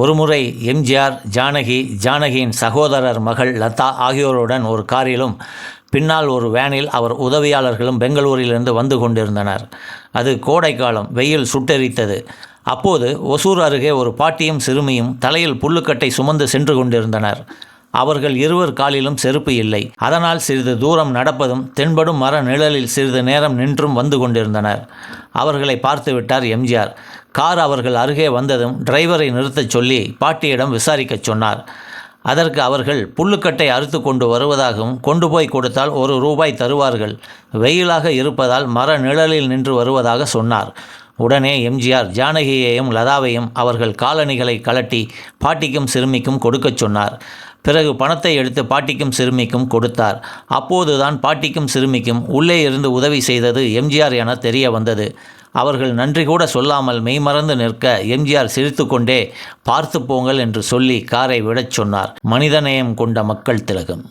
ஒருமுறை எம்ஜிஆர் ஜானகி ஜானகியின் சகோதரர் மகள் லதா ஆகியோருடன் ஒரு காரிலும் பின்னால் ஒரு வேனில் அவர் உதவியாளர்களும் பெங்களூரிலிருந்து வந்து கொண்டிருந்தனர். அது கோடைக்காலம் வெயில் சுட்டெரித்தது. அப்போது ஒசூர் அருகே ஒரு பாட்டியும் சிறுமியும் தலையில் புல்லுக்கட்டை சுமந்து சென்று கொண்டிருந்தனர். அவர்கள் இருவர் காலிலும் செருப்பு இல்லை. அதனால் சிறிது தூரம் நடப்பதும் தென்படும் மர நிழலில் சிறிது நேரம் நின்றும் வந்து கொண்டிருந்தனர். அவர்களை பார்த்துவிட்டார் எம்ஜிஆர். கார் அவர்கள் அருகே வந்ததும் டிரைவரை நிறுத்தச் சொல்லி பாட்டியிடம் விசாரிக்கச் சொன்னார். அதற்கு அவர்கள் புல்லுக்கட்டை அறுத்து கொண்டு வருவதாகவும் கொண்டு போய் கொடுத்தால் ஒரு ரூபாய் தருவார்கள். வெயிலாக இருப்பதால் மர நிழலில் நின்று வருவதாக சொன்னார். உடனே எம்ஜிஆர் ஜானகியையும் லதாவையும் அவர்கள் காலணிகளை கலட்டி பாட்டிக்கும் சிறுமிக்கும் கொடுக்கச் சொன்னார். பிறகு பணத்தை எடுத்து பாட்டிக்கும் சிறுமிக்கும் கொடுத்தார். அப்போதுதான் பாட்டிக்கும் சிறுமிக்கும் உள்ளே இருந்து உதவி செய்தது எம்ஜிஆர் என தெரிய வந்தது. அவர்கள் நன்றி கூட சொல்லாமல் மெய்மறந்து நிற்க எம்ஜிஆர் சிரித்துக்கொண்டே பார்த்து போங்கள் என்று சொல்லி காரை விடச் சொன்னார். மனிதநேயம் கொண்ட மக்கள் திலகம்.